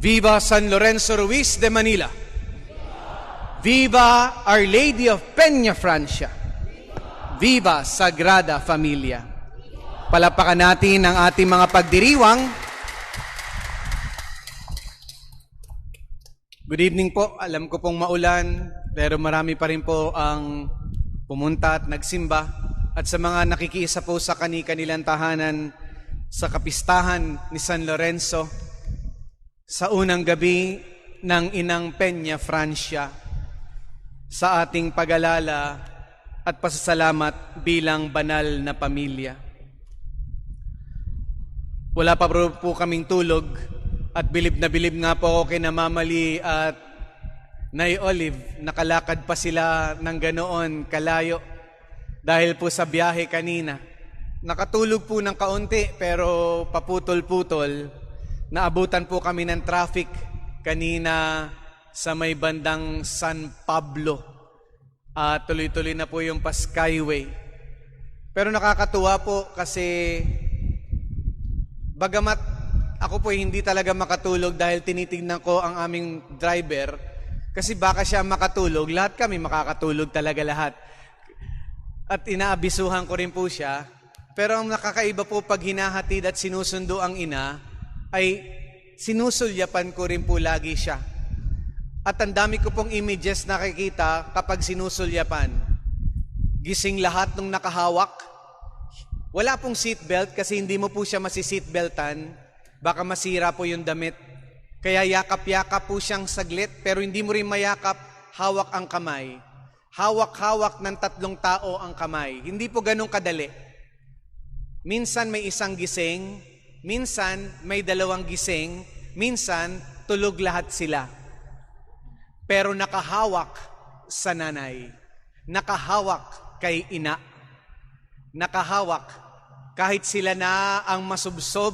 Viva San Lorenzo Ruiz de Manila. Viva Our Lady of Peña Francia. Viva Sagrada Familia. Palapakan natin ang ating mga pagdiriwang. Good evening po. Alam ko pong maulan, pero marami pa rin po ang pumunta at nagsimba. At sa mga nakikiisa po sa kani-kanilang tahanan sa kapistahan ni San Lorenzo, sa unang gabi ng Inang Peña Francia, sa ating pag-alala at pasasalamat bilang banal na pamilya. Wala pa po, kaming tulog at bilib na bilib nga po ako kay Namamali at Nay Olive. Nakalakad pa sila ng ganoon kalayo dahil po sa biyahe kanina. Nakatulog po ng kaunti pero paputol-putol. Naabutan po kami ng traffic kanina sa may bandang San Pablo. At tuloy-tuloy na po yung pa Skyway. Pero nakakatuwa po kasi bagamat ako po hindi talaga makatulog dahil tinitingnan ko ang aming driver kasi baka siya makatulog, lahat kami makakatulog talaga lahat. At inaabisuhan ko rin po siya. Pero ang nakakaiba po pag hinahatid at sinusundo ang ina, ay sinusulyapan ko rin po lagi siya. At ang dami ko pong images nakikita kapag sinusulyapan. Gising lahat nung nakahawak. Wala pong seatbelt kasi hindi mo po siya masi-seatbeltan. Baka masira po yung damit. Kaya yakap-yakap po siyang saglit pero hindi mo rin mayakap, hawak ang kamay. Hawak-hawak ng tatlong tao ang kamay. Hindi po ganun kadali. Minsan may isang gising, minsan may dalawang gising, minsan tulog lahat sila. Pero nakahawak sa nanay. Nakahawak kay ina. Nakahawak kahit sila na ang masubsob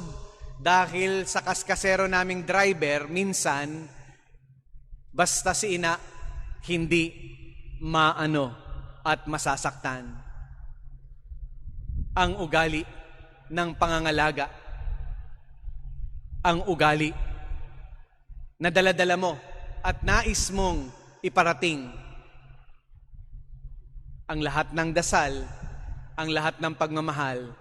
dahil sa kaskasero naming driver, minsan, basta si ina, hindi maano at masasaktan. Ang ugali ng pangangalaga, ang ugali na daladala mo at nais mong iparating ang lahat ng dasal, ang lahat ng pagmamahal,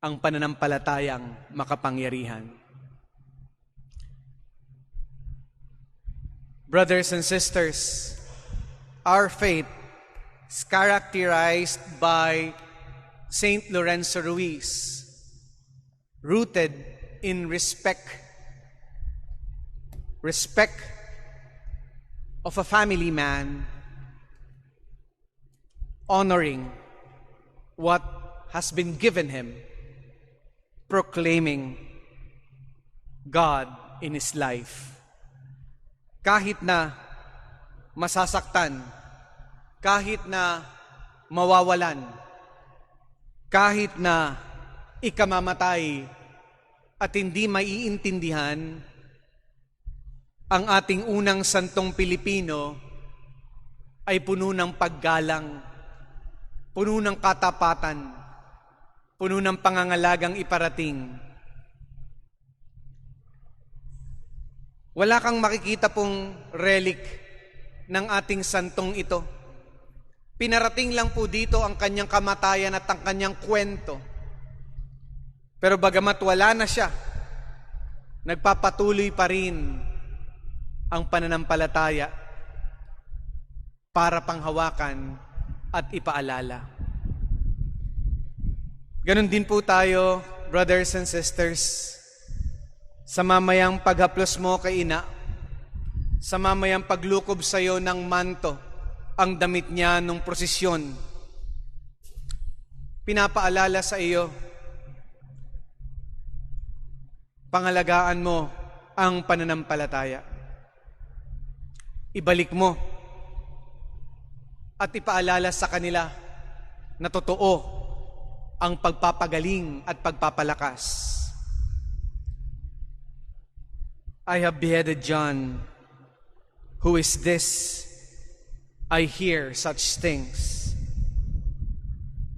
ang pananampalatayang makapangyarihan. Brothers and sisters, our faith is characterized by Saint Lorenzo Ruiz, rooted in respect, respect of a family man, honoring what has been given him proclaiming God in his life. Kahit na masasaktan, kahit na mawawalan, kahit na ikamamatay at hindi maiintindihan, ang ating unang santong Pilipino ay puno ng paggalang, puno ng katapatan, puno ng pangangalagang iparating. Wala kang makikita pong relic ng ating santong ito. Pinarating lang po dito ang kanyang kamatayan at ang kanyang kwento. Pero bagamat wala na siya, nagpapatuloy pa rin ang pananampalataya para panghawakan at ipaalala. Ganon din po tayo, brothers and sisters, sa mamayang paghaplos mo kay ina, sa mamayang paglukob sa iyo ng manto, ang damit niya nung prosesyon. Pinapaalala sa iyo, pangalagaan mo ang pananampalataya. Ibalik mo at ipaalala sa kanila na totoo ang pagpapagaling at pagpapalakas. I have beheaded John. Who is this? I hear such things.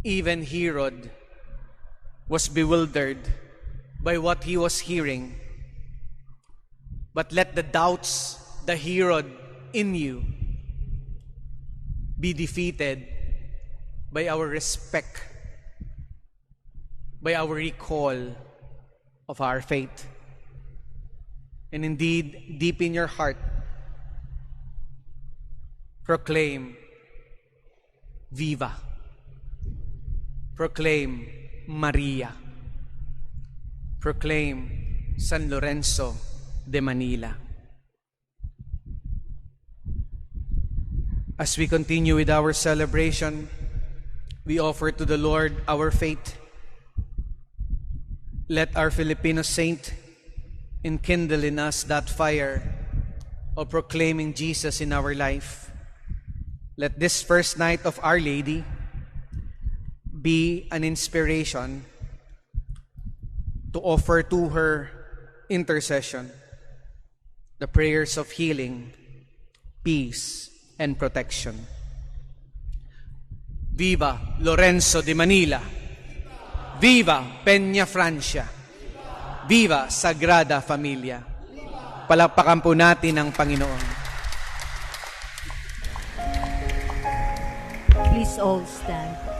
Even Herod was bewildered by what he was hearing. But let the doubts, the Herod in you, be defeated by our respect, by our recall of our faith. And indeed, deep in your heart, proclaim, Viva. Proclaim, Maria. Proclaim, San Lorenzo de Manila. As we continue with our celebration, we offer to the Lord our faith. Let our Filipino saint enkindle in us that fire of proclaiming Jesus in our life. Let this first night of Our Lady be an inspiration to offer to her intercession the prayers of healing, peace, and protection. Viva Lorenzo de Manila! Viva Peña Francia! Viva Sagrada Familia! Palakpakan po natin ang Panginoon. Please all stand.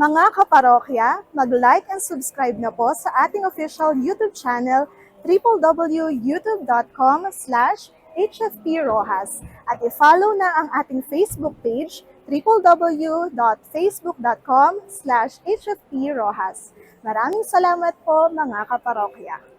Mga kaparokya, mag-like and subscribe na po sa ating official YouTube channel www.youtube.com slash hfprojas at i-follow na ang ating Facebook page www.facebook.com slash hfprojas. Maraming salamat po mga kaparokya.